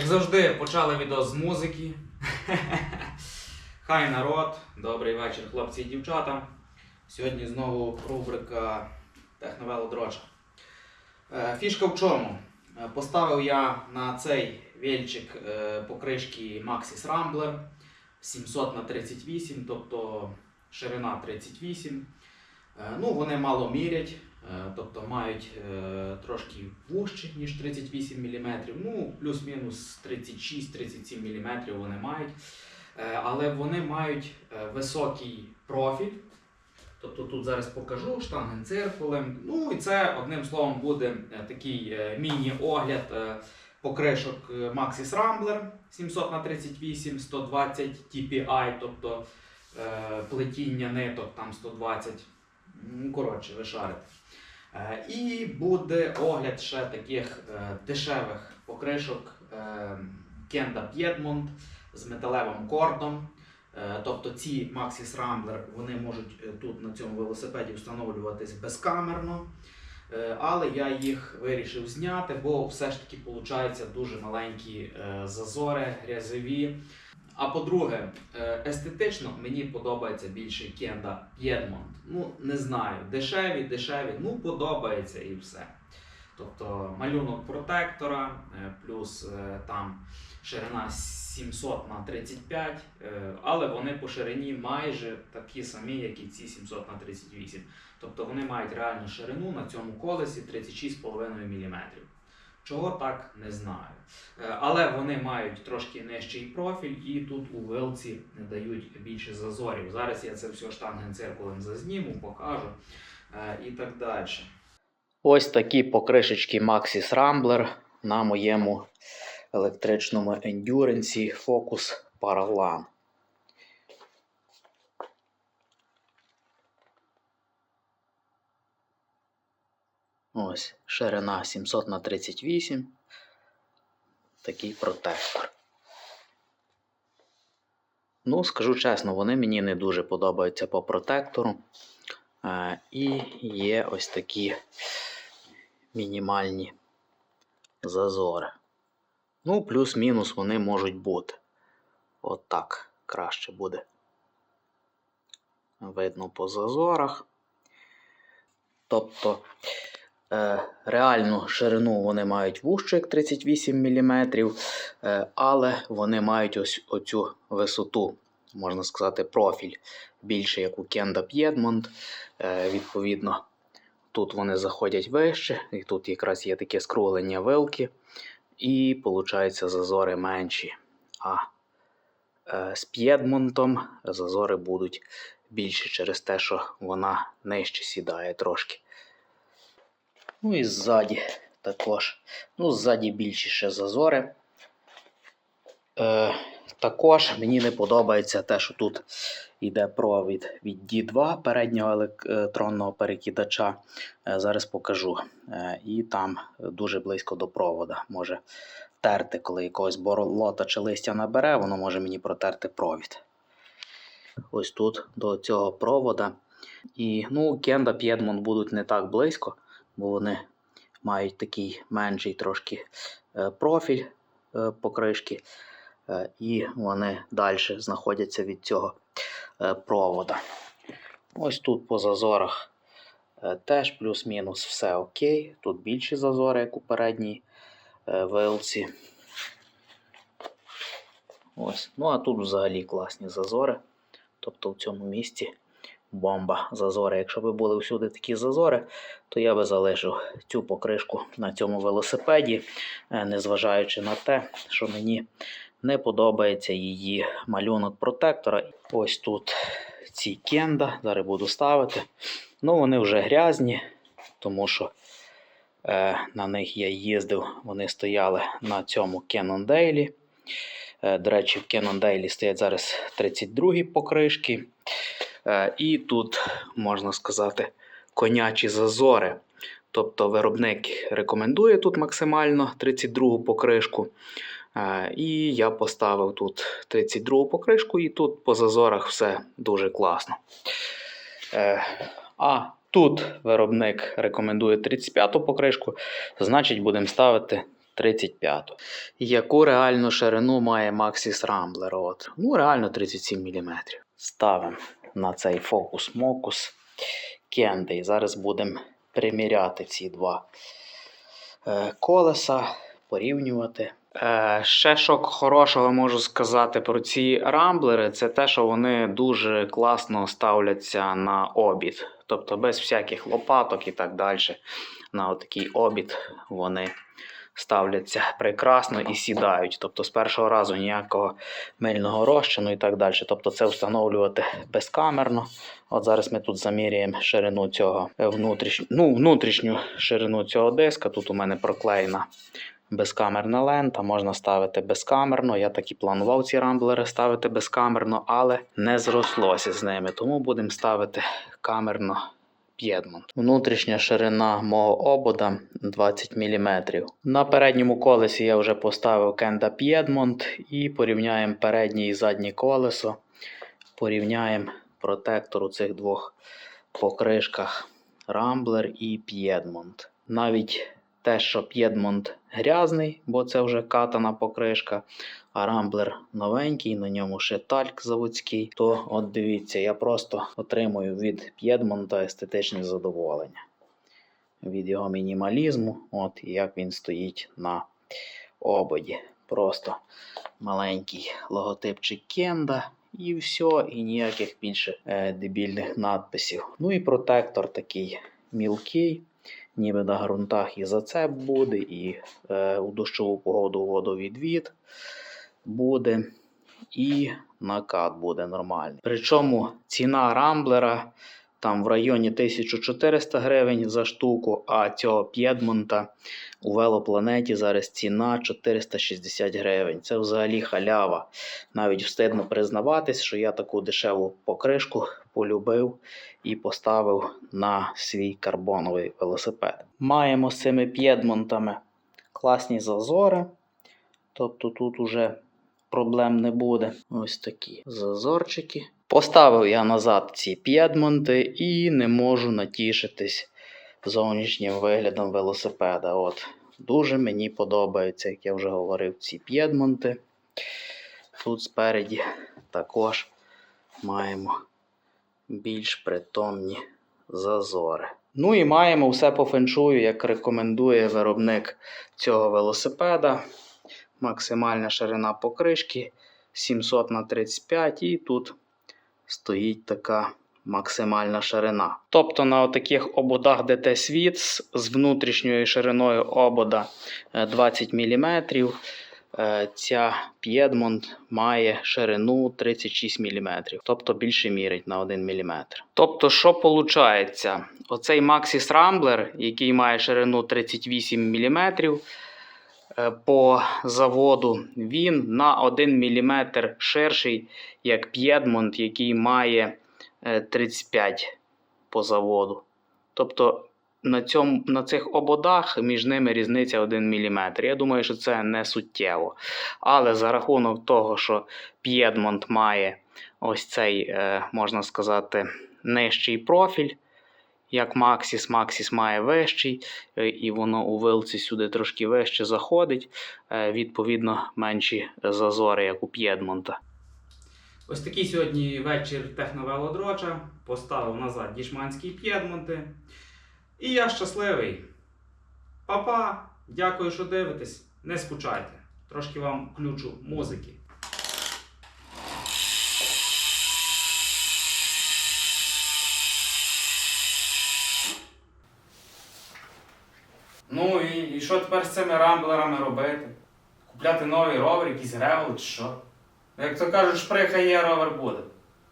Як завжди, почали відео з музики. Хай народ, добрий вечір, хлопці і дівчата. Сьогодні знову рубрика Техновелодроча. Е, Фішка в чому? Е, Поставив я на цей вільчик е, покришки Maxis Rambler 700 на 38, тобто ширина 38. Е, Ну, вони мало мірять, тобто мають е, трошки вужче, ніж 38 мм. Ну, плюс-мінус 36-37 мм вони мають. Е, Але вони мають е, високий профіль. Тобто тут зараз покажу штангенциркулем. Ну і це одним словом буде е, такий е, міні-огляд е, покришок е, Maxis Rambler 700 на 38 120 TPI, тобто е, плетіння ниток там 120. Коротше, ви шарите. Е, І буде огляд ще таких е, дешевих покришок е, Kenda Piedmont з металевим кордом. Тобто ці Maxis Rambler вони можуть тут на цьому велосипеді встановлюватись безкамерно. Але я їх вирішив зняти, бо все ж таки виходить дуже маленькі зазори, грязові. А по-друге, е, естетично мені подобається більше Kenda Piedmont. Ну, не знаю, дешеві, дешеві, ну подобається і все. Тобто малюнок протектора, е, плюс е, там ширина 700 на 35, е, але вони по ширині майже такі самі, як і ці 700 на 38. Тобто вони мають реальну ширину на цьому колесі 36,5 мм. Чого так не знаю. Е, Але вони мають трошки нижчий профіль і тут у вилці дають більше зазорів. Зараз я це все штангенциркулем зазніму, покажу е, і так далі. Ось такі покришечки Maxis Rambler на моєму електричному Endurance Focus Parallan. Ось ширина 700 на 38. Такий протектор. Ну, скажу чесно, вони мені не дуже подобаються по протектору. Е, і є ось такі мінімальні зазори. Ну, плюс-мінус вони можуть бути. От так краще буде. Видно по зазорах. Тобто реальну ширину вони мають як 38 мм, е, але вони мають ось оцю висоту, можна сказати, профіль більше, як у Kenda Piedmont. Е, відповідно, тут вони заходять вище, і тут якраз є таке скруглення вилки, і виходить зазори менші. А е, з П'єдмонтом зазори будуть більше через те, що вона нижче сідає трошки. Ну і ззаді також. Ну, ззаді більші ще зазори. Е, також мені не подобається те, що тут йде провід від D2 переднього електронного перекидача. Е, зараз покажу. Е, і там дуже близько до провода. Може терти, коли якогось болота чи листя набере, воно може мені протерти провід. Ось тут до цього провода. І ну, Кенда Piedmont будуть не так близько, бо вони мають такий менший трошки е, профіль е, покришки. Е, і вони далі знаходяться від цього провода. Ось тут по зазорах теж плюс-мінус все окей. Тут більші зазори, як у передній вилці. Ось. Ну а тут взагалі класні зазори. Тобто в цьому місці бомба зазори. Якщо б були всюди такі зазори, то я би залишив цю покришку на цьому велосипеді, е, незважаючи на те, що мені не подобається її малюнок протектора. Ось тут ці кенда, зараз буду ставити. Ну, вони вже грязні, тому що е, на них я їздив, вони стояли на цьому Cannondale. Е, До речі, в Cannondale стоять зараз 32 покришки. Е, І тут, можна сказати, конячі зазори. Тобто виробник рекомендує тут максимально 32 покришку. Е, І я поставив тут 32 покришку, і тут по зазорах все дуже класно. Е, А тут виробник рекомендує 35 покришку, значить будемо ставити 35. Яку реальну ширину має Maxis Rambler? От. Ну, реально 37 мм. Ставимо на цей фокус-мокус кенди. І зараз будемо приміряти ці два е, колеса, порівнювати. Е, ще що хорошого можу сказати про ці рамблери, це те, що вони дуже класно ставляться на обід. Тобто без всяких лопаток і так далі. На отакий обід вони ставляться прекрасно і сідають. Тобто з першого разу ніякого мильного розчину і так далі. Тобто це встановлювати безкамерно. От зараз ми тут заміряємо ширину цього внутрішню, ну, внутрішню ширину цього диска. Тут у мене проклеєна безкамерна лента, можна ставити безкамерно. Я так і планував ці рамблери ставити безкамерно, але не зрослося з ними. Тому будемо ставити камерно Piedmont. Внутрішня ширина мого обода 20 мм. На передньому колесі я вже поставив кенда П'єдмонт і порівняємо переднє і заднє колесо. Порівняємо протектор у цих двох покришках Рамблер і Piedmont. Навіть те, що Piedmont грязний, бо це вже катана покришка, а Rambler новенький, на ньому ще тальк заводський, то от дивіться, я просто отримую від Piedmont естетичне задоволення. Від його мінімалізму, от і як він стоїть на ободі. Просто маленький логотипчик Кенда. І все, і ніяких більше е, дебільних надписів. Ну і протектор такий мілкий, ніби на ґрунтах і зацеп буде, і е, у дощову погоду водовідвід буде, і накат буде нормальний. Причому ціна рамблера там в районі 1400 гривень за штуку, а цього П'єдмонта у велопланеті зараз ціна 460 гривень. Це взагалі халява. Навіть встидно признаватись, що я таку дешеву покришку полюбив і поставив на свій карбоновий велосипед. Маємо з цими п'єдмонтами класні зазори. Тобто тут уже проблем не буде. Ось такі зазорчики. Поставив я назад ці п'єдмонти і не можу натішитись зовнішнім виглядом велосипеда. От. Дуже мені подобаються, як я вже говорив, ці п'єдмонти. Тут спереді також маємо більш притомні зазори. Ну і маємо все по феншую, як рекомендує виробник цього велосипеда. Максимальна ширина покришки 700 на 35 і тут стоїть така максимальна ширина. Тобто на таких ободах Switch з внутрішньою шириною обода е, 20 мм. Е, Ця Piedmont має ширину 36 мм, тобто більше мірить на 1 мм. Тобто, що виходить? Оцей Maxis Rambler, який має ширину 38 мм, е, по заводу, він на 1 мм ширший, як Piedmont, який має е, 35 по заводу. Тобто на, цьому, на цих ободах між ними різниця 1 мм. Я думаю, що це не суттєво. Але за рахунок того, що Piedmont має ось цей, е, можна сказати, нижчий профіль, як Maxis, Maxis має вищий, е, і воно у вилці сюди трошки вище заходить. Е, Відповідно, менші зазори, як у Piedmont. Ось такий сьогодні вечір техновелодроча. Поставив назад дішманські п'єдмонти. І я щасливий. Па-па! Дякую, що дивитесь. Не скучайте. Трошки вам включу музики. Ну і, і що тепер з цими рамблерами робити? Купляти новий ровер, якийсь ревел чи що? Як то кажуть, шприха є, ровер буде.